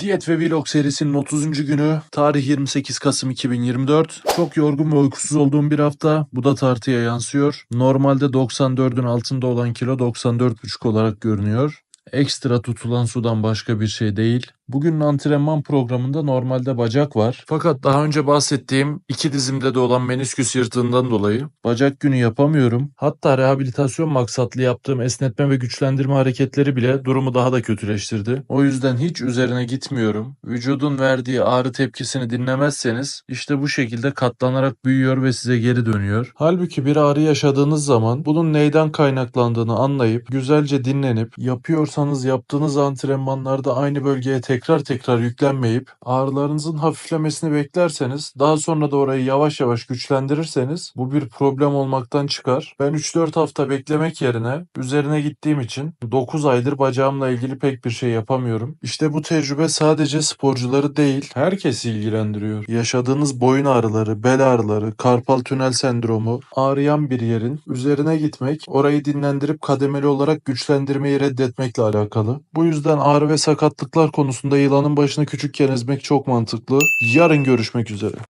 Diyet ve Vlog serisinin 30. günü tarih 28 Kasım 2024. Çok yorgun ve uykusuz olduğum bir hafta. Bu da tartıya yansıyor. Normalde 94'ün altında olan kilo 94,5 olarak görünüyor. Ekstra tutulan sudan başka bir şey değil. Bugünün antrenman programında normalde bacak var. Fakat daha önce bahsettiğim iki dizimde de olan menisküs yırtığından dolayı bacak günü yapamıyorum. Hatta rehabilitasyon maksatlı yaptığım esnetme ve güçlendirme hareketleri bile durumu daha da kötüleştirdi. O yüzden hiç üzerine gitmiyorum. Vücudun verdiği ağrı tepkisini dinlemezseniz işte bu şekilde katlanarak büyüyor ve size geri dönüyor. Halbuki bir ağrı yaşadığınız zaman bunun neyden kaynaklandığını anlayıp güzelce dinlenip yapıyorsanız yaptığınız antrenmanlarda aynı bölgeye tekrar tekrar yüklenmeyip ağrılarınızın hafiflemesini beklerseniz daha sonra da orayı yavaş yavaş güçlendirirseniz bu bir problem olmaktan çıkar. Ben 3-4 hafta beklemek yerine üzerine gittiğim için 9 aydır bacağımla ilgili pek bir şey yapamıyorum. İşte bu tecrübe sadece sporcuları değil herkesi ilgilendiriyor. Yaşadığınız boyun ağrıları, bel ağrıları, karpal tünel sendromu, ağrıyan bir yerin üzerine gitmek, orayı dinlendirip kademeli olarak güçlendirmeyi alakalı. Bu yüzden ağrı ve sakatlıklar konusunda yılanın başını küçükken ezmek çok mantıklı. Yarın görüşmek üzere.